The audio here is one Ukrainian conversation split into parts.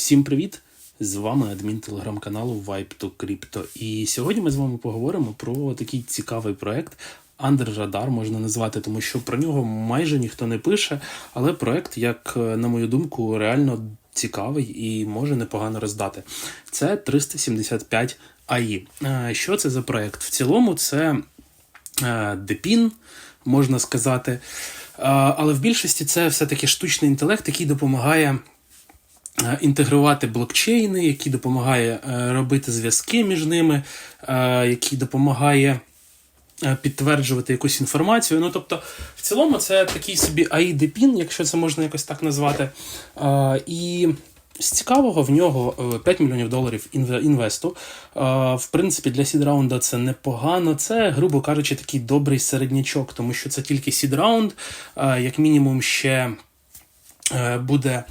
Всім привіт! З вами адмін телеграм-каналу Vibe to Crypto. І сьогодні ми з вами поговоримо про такий цікавий проект. Radar можна назвати, тому що про нього майже ніхто не пише, але проект, як е, на мою думку, реально цікавий і може непогано роздати. Це 375 AI. Е, Що це за проект? В цілому, це е, Депін, можна сказати. Але в більшості це все-таки штучний інтелект, який допомагає інтегрувати блокчейни, який допомагає е, робити зв'язки між ними, е, який допомагає е, підтверджувати якусь інформацію. Ну, тобто, в цілому, це такий собі AI-депін, якщо це можна якось так назвати. Е, І з цікавого в нього е, 5 мільйонів доларів інвесту. Е, В принципі, для сід-раунда це непогано. Це, грубо кажучи, такий добрий середнячок, тому що це тільки сід-раунд, е, як мінімум ще е, буде.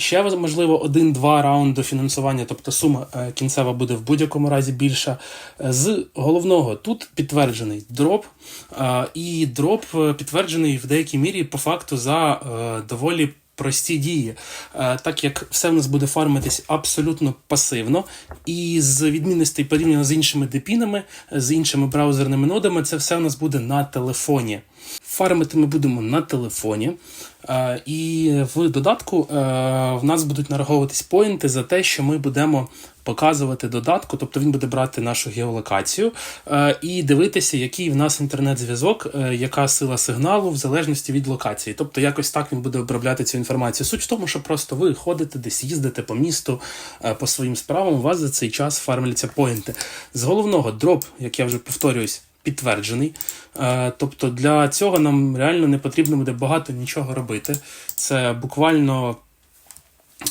Ще можливо один-два раунди фінансування, тобто сума е, кінцева буде в будь-якому разі більша. Е, З головного тут підтверджений дроп, е, і дроп підтверджений в деякій мірі по факту за доволі прості дії, так як все в нас буде фармитись абсолютно пасивно, і з відмінностей порівняно з іншими депінами, з іншими браузерними нодами, це все в нас буде на телефоні. Фармити ми будемо на телефоні, Е, і в додатку е, в нас будуть нараховуватись поінти за те, що ми будемо показувати додатку, тобто він буде брати нашу геолокацію е, і дивитися, який в нас інтернет-зв'язок, яка сила сигналу в залежності від локації. Тобто якось так він буде обробляти цю інформацію. Суть в тому, що просто ви ходите десь, їздите по місту по своїм справам, у вас за цей час фармляться поінти. З головного дроп, як я вже повторююсь, підтверджений. Е, Тобто для цього нам реально не потрібно буде багато нічого робити. Це буквально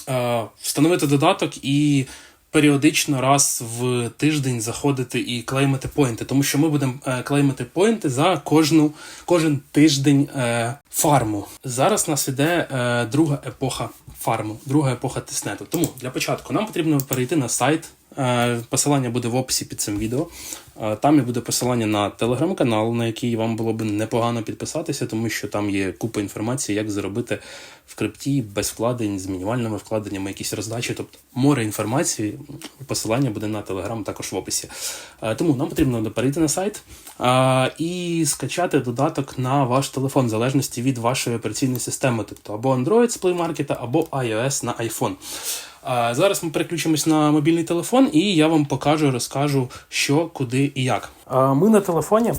е, встановити додаток і періодично раз в тиждень заходити і клеймити поінти, тому що ми будемо е, клеймити поінти за кожну, кожен тиждень фарму. Зараз нас іде друга епоха фарму, друга епоха тиснету. Тому для початку нам потрібно перейти на сайт. Е, Посилання буде в описі під цим відео. Е, Там і буде посилання на телеграм-канал, на який вам було б непогано підписатися, тому що там є купа інформації, як заробити в крипті без вкладень, з мінімальними вкладеннями, якісь роздачі. Тобто море інформації. Посилання буде на телеграм також в описі. Е, Тому нам потрібно перейти на сайт і скачати додаток на ваш телефон, в залежності від вашої операційної системи, тобто або Android з Play Market, або iOS на iPhone. Зараз ми переключимось на мобільний телефон, і я вам покажу, розкажу, що, куди і як. Ми на телефоні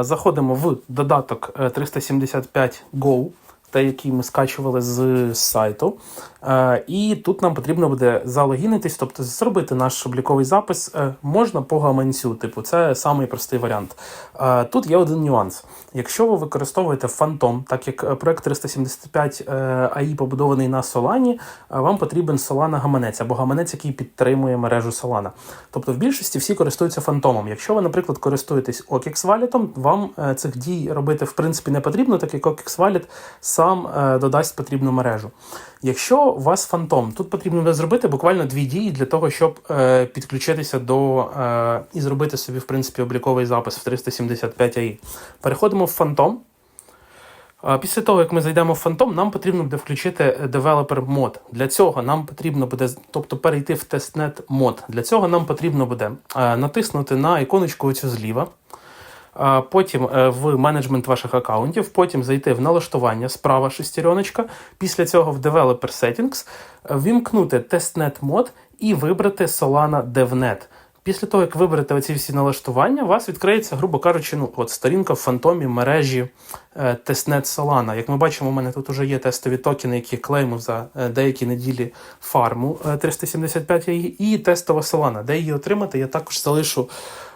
заходимо в додаток е, 375 Go, той, який ми скачували з сайту. Е, І тут нам потрібно буде залогінитись, тобто зробити наш обліковий запис е, можна по гаманцю. Типу, це самий простий варіант. Е, Тут є один нюанс. Якщо ви використовуєте Phantom, так як проект 375 е, AI побудований на Solana, вам потрібен Solana гаманець або гаманець, який підтримує мережу Solana. Тобто в більшості всі користуються фантомом. Якщо ви, наприклад, користуєтесь OKX Wallet, вам цих дій робити в принципі не потрібно, так як OKX Wallet сам е, додасть потрібну мережу. Якщо у вас фантом, тут потрібно зробити буквально дві дії для того, щоб е, підключитися до е, і зробити собі, в принципі, обліковий запис в 375 AI. Переходимо в фантом. Після того, як ми зайдемо в Phantom, нам потрібно буде включити Developer мод. Для цього нам потрібно буде, тобто перейти в тестнет мод. Для цього нам потрібно буде натиснути на іконочку оцю зліва. Потім е, в менеджмент ваших аккаунтів, потім зайти в налаштування справа шестереночка. Після цього в Developer Settings е, вімкнути тестнет мод і вибрати Solana DevNet. Після того, як виберете оці всі налаштування, у вас відкриється, грубо кажучи, ну, от сторінка в фантомі мережі е, тестнет Solana. Як ми бачимо, у мене тут вже є тестові токени, які клеймив за е, деякі неділі фарму е, 375 і тестова Solana. Де її отримати, я також залишу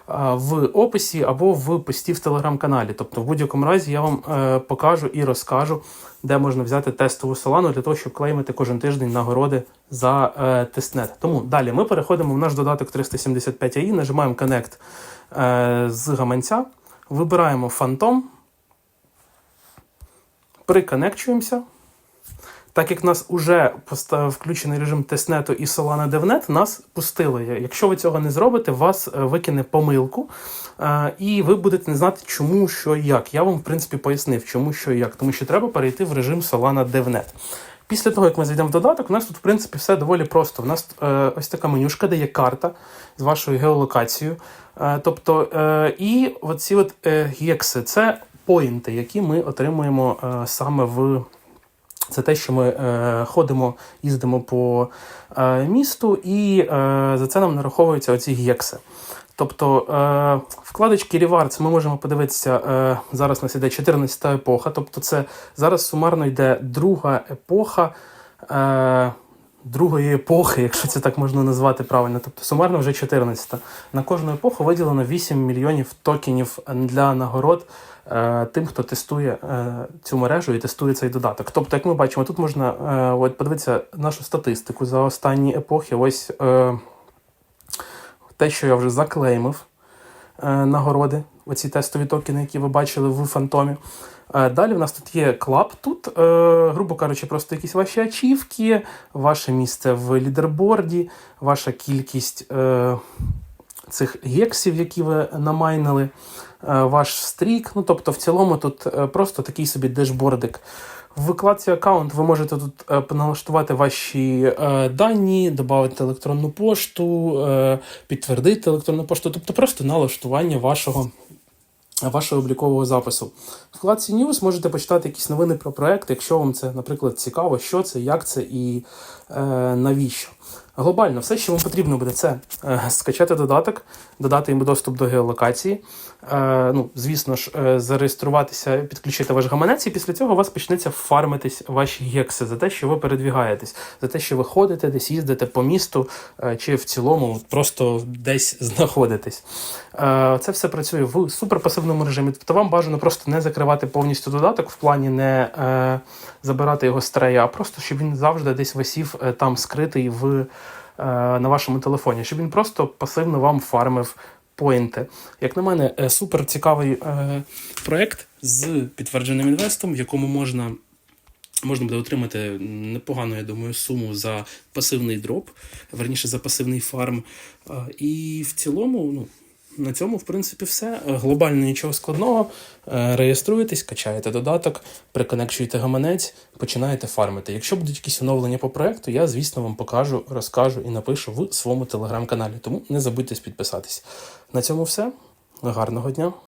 в описі або в пості в телеграм-каналі. Тобто, в будь-якому разі я вам е, покажу і розкажу, де можна взяти тестову Solana для того, щоб клеймити кожен тиждень нагороди за е, тестнет. Тому далі ми переходимо в наш додаток 375 AI, нажимаємо Connect е, з гаманця, вибираємо Phantom, приконекчуємося. Так як в нас вже включений режим тестнету і Solana DevNet, нас пустили. Якщо ви цього не зробите, вас е, викине помилку, е, і ви будете не знати, чому, що і як. Я вам, в принципі, пояснив, чому, що і як. Тому що треба перейти в режим Solana DevNet. Після того, як ми зайдемо в додаток, у нас тут, в принципі, все доволі просто. У нас е, ось така менюшка, де є карта з вашою геолокацією. Тобто, і оці от гекси це поінти, які ми отримуємо саме в. Це те, що ми е, ходимо, їздимо по е, місту, і е, за це нам нараховуються оці гекси. Тобто е, вкладочки Rewards ми можемо подивитися, е, зараз у нас іде 14 та епоха, тобто це зараз сумарно йде друга епоха е, другої епохи, якщо це так можна назвати правильно. Тобто сумарно вже 14. На кожну епоху виділено 8 мільйонів токенів для нагород е, тим, хто тестує е, цю мережу і тестує цей додаток. Тобто, як ми бачимо, тут можна е, от подивитися нашу статистику за останні епохи. Ось е, те, що я вже заклеймив нагороди, оці тестові токени, які ви бачили в фантомі. Е, Далі в нас тут є клаб. Тут, е, грубо кажучи, просто якісь ваші ачівки, ваше місце в лідерборді, ваша кількість е, цих гексів, які ви намайнили, е, ваш стрік. Ну, тобто, в цілому тут е, просто такий собі дешбордик. В викладці аккаунт ви можете тут поналаштувати ваші е, дані, додати електронну пошту, е, підтвердити електронну пошту, тобто просто налаштування вашого вашого облікового запису. В вкладці News можете почитати якісь новини про проект, якщо вам це, наприклад, цікаво, що це, як це і е, навіщо. Глобально, все, що вам потрібно буде, це е, скачати додаток, додати йому доступ до геолокації. Е, ну, звісно ж, е, зареєструватися, підключити ваш гаманець, і після цього у вас почнеться фармитись ваші гекси за те, що ви передвігаєтесь, за те, що ви ходите, десь їздите по місту, е, чи в цілому просто десь знаходитесь. Е, це все працює в суперпасивному режимі. Тобто вам бажано просто не закривати повністю додаток, в плані не е, забирати його з трея, а просто щоб він завжди десь висів е, там скритий в, на вашому телефоні, щоб він просто пасивно вам фармив поінти. Як на мене, е, супер цікавий е, проект з підтвердженим інвестом, в якому можна. Можна буде отримати непогану, я думаю, суму за пасивний дроп, верніше за пасивний фарм. Е, І в цілому, ну, на цьому, в принципі, все. Глобально нічого складного. Е, Реєструєтесь, качаєте додаток, приконекчуєте гаманець, починаєте фармити. Якщо будуть якісь оновлення по проекту, я, звісно, вам покажу, розкажу і напишу в своєму телеграм-каналі. Тому не забудьте підписатись. На цьому все. Гарного дня!